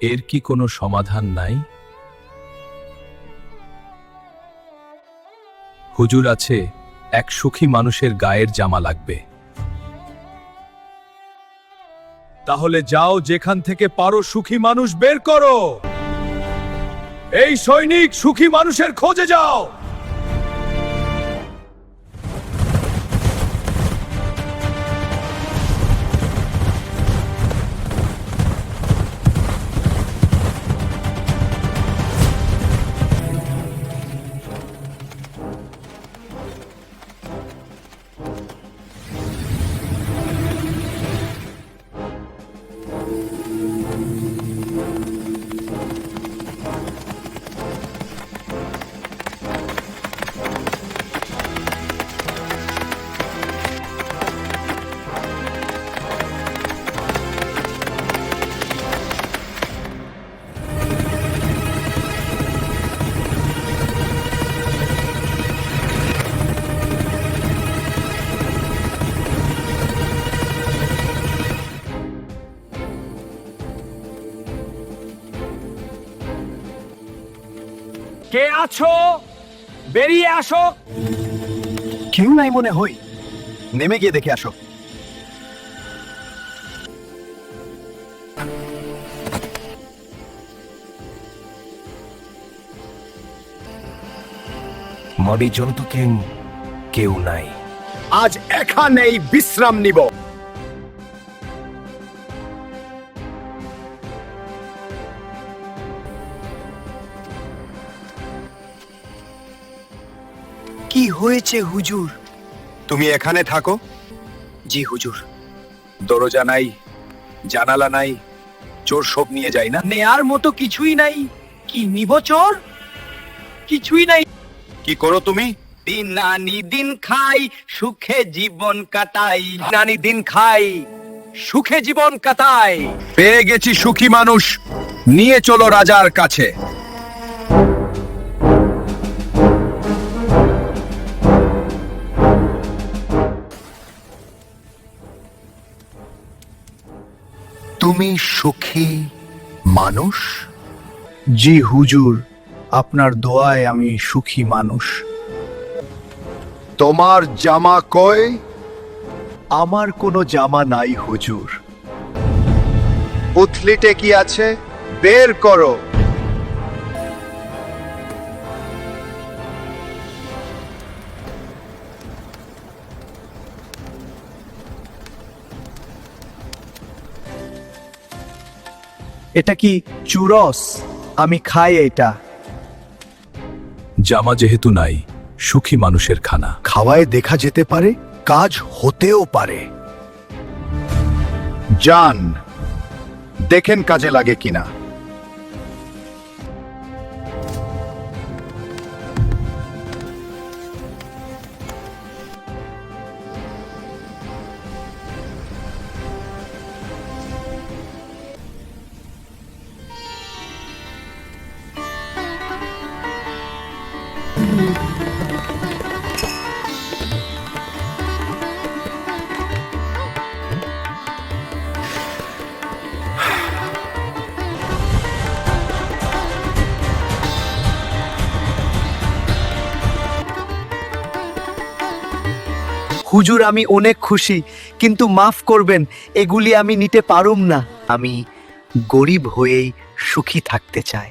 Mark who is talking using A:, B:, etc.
A: এর কি কোনো সমাধান নাই? হুজুর আছে, এক সুখী মানুষের গায়ের জামা লাগবে। তাহলে যাও যেখান থেকে পারো সুখী মানুষ বের করো। এই সৈনিক সুখী মানুষের খোঁজে যাও।
B: কে আছো? বেরিয়ে আসো।
C: কেউ নাই মনে হই নেমে গিয়ে দেখে আসো। মরি জন্তুকে কেউ নাই। আজ এখানেই বিশ্রাম নিব। কি হয়েছে হুজুর? তুমি এখানে থাকো। জি হুজুর। দরজা নাই জানালা নাই চোর সব নিয়ে যায় না?
B: নেয়ার মতো কিছুই নাই। কি নিব চোর? কিছুই নাই।
C: কি করো তুমি?
B: দিন নানি দিন খাই সুখে জীবন কাটাই। নানি দিন খাই সুখে জীবন কাটাই।
C: পেয়ে গেছি সুখী মানুষ নিয়ে চলো রাজার কাছে। তুমি সুখী মানুষ? জি হুজুর আপনার দোয়ায় আমি সুখী মানুষ। তোমার জামা কয় আমার কোনো জামা নাই হুজুর। উথলিটে কি আছে? বের করো। এটা কি চুরস? আমি খাই এটা।
A: জামা যেহেতু নাই সুখী মানুষের খানা।
C: খাওয়ায় দেখা যেতে পারে কাজ হতেও পারে। যান দেখেন কাজে লাগে কিনা।
D: হুজুর, আমি অনেক খুশি, কিন্তু মাফ করবেন, এগুলি আমি নিতে পারুম না। আমি গরিব হয়েই সুখী থাকতে চাই।